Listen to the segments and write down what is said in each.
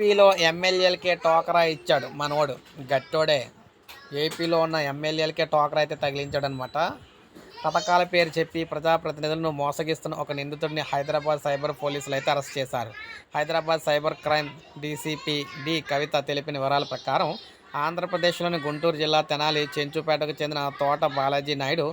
ఏపీలో ఎమ్మెల్యేలకే టోకరా ఇచ్చాడు మనోడు. గట్టోడే. ఏపీలో ఉన్న ఎమ్మెల్యేలకే టోకరా అయితే తగిలించాడు అనమాట పథకాల పేరు చెప్పి ప్రజాప్రతినిధులను మోసగిస్తున్న ఒక నిందితుడిని హైదరాబాద్ సైబర్ పోలీసులు అయితే అరెస్ట్ చేశారు. Hyderabad cyber crime DCP D Kavitha తెలిపిన వివరాల ప్రకారం ఆంధ్రప్రదేశ్లోని గుంటూరు జిల్లా తెనాలి చెంచుపేటకు చెందిన తోట బాలాజీ నాయుడు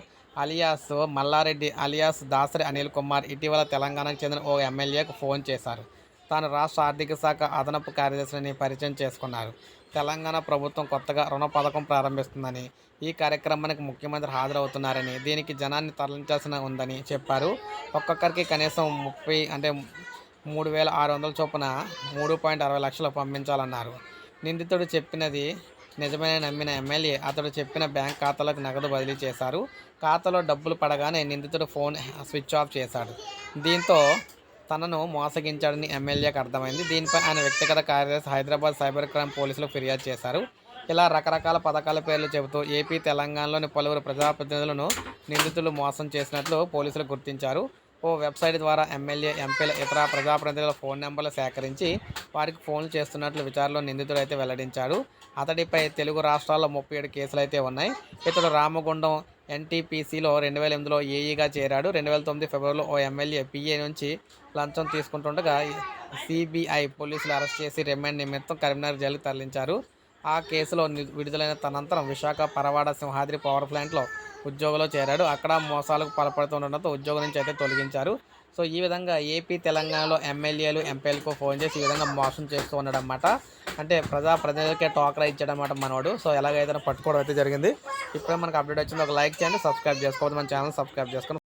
అలియాస్ మల్లారెడ్డి అలియాస్ దాసరి అనిల్ కుమార్ ఇటీవల తెలంగాణకు చెందిన ఓ ఎమ్మెల్యేకు ఫోన్ చేశారు. తాను రాష్ట్ర ఆర్థిక శాఖ అదనపు కార్యదర్శిని పరిచయం చేసుకున్నారు. తెలంగాణ ప్రభుత్వం కొత్తగా రుణ పథకం ప్రారంభిస్తుందని ఈ కార్యక్రమానికి ముఖ్యమంత్రి హాజరవుతున్నారని దీనికి జనాన్ని తరలించాల్సిన ఉందని చెప్పారు. ఒక్కొక్కరికి కనీసం ముప్పై అంటే మూడు వేల ఆరు వందల చొప్పున మూడు పాయింట్ అరవై లక్షలు పంపించాలన్నారు. నిందితుడు చెప్పినది నిజమైన నమ్మిన ఎమ్మెల్యే అతడు చెప్పిన బ్యాంక్ ఖాతాలకు నగదు బదిలీ చేశారు. ఖాతాలో డబ్బులు పడగానే నిందితుడు ఫోన్ స్విచ్ ఆఫ్ చేశాడు. దీంతో తనను మోసగించాడని ఎమ్మెల్యేకి అర్థమైంది. దీనిపై ఆయన వ్యక్తిగత కార్యదర్శి హైదరాబాద్ సైబర్ క్రైమ్ పోలీసులకు ఫిర్యాదు చేశారు. ఇలా రకరకాల పథకాల పేర్లు చెబుతూ ఏపీ తెలంగాణలోని పలువురు ప్రజాప్రతినిధులను నిందితులు మోసం చేసినట్లు పోలీసులు గుర్తించారు. ఓ వెబ్సైట్ ద్వారా ఎమ్మెల్యే ఎంపీల ఇతర ప్రజాప్రతినిధుల ఫోన్ నెంబర్లు సేకరించి వారికి ఫోన్లు చేస్తున్నట్లు విచారణలో నిందితుడు అయితే వెల్లడించాడు. అతడిపై తెలుగు రాష్ట్రాల్లో ముప్పై ఏడు కేసులు అయితే ఉన్నాయి. ఇతడు రామగుండం ఎన్టీపీసీలో రెండు వేల ఎనిమిదిలో ఏఈగా చేరాడు. రెండు వేల తొమ్మిది ఫిబ్రవరిలో ఓ ఎమ్మెల్యే పిఏ నుంచి లంచం తీసుకుంటుండగా సిబిఐ పోలీసులు అరెస్ట్ చేసి రిమాండ్ నిమిత్తం కరీంనగర్ జైలుకు తరలించారు. ఆ కేసులో విడుదలైన తనంతరం విశాఖ పరవాడ సింహాద్రి పవర్ ప్లాంట్లో ఉద్యోగంలో చేరాడు అక్కడ మోసాలకు పాల్పడుతుండటంతో ఉద్యోగం నుంచి అయితే తొలగించారు. సో ఈ విధంగా ఏపీ తెలంగాణలో ఎమ్మెల్యేలు ఎంపీలకు ఫోన్ చేసి ఈ విధంగా మోసం చేస్తూ ఉన్నాడన్నమాట అంటే ప్రజా ప్రతినిధులకే టోకరా ఇచ్చాడన్నమాట మనవాడు సో ఎలాగైతే పట్టుకోవడం అయితే జరిగింది. ఇప్పుడే మనకు అప్డేట్ వచ్చింది. ఒక లైక్ చేయండి సబ్స్క్రైబ్ చేసుకోవద్దు. మన ఛానల్ సబ్స్క్రైబ్ చేసుకొని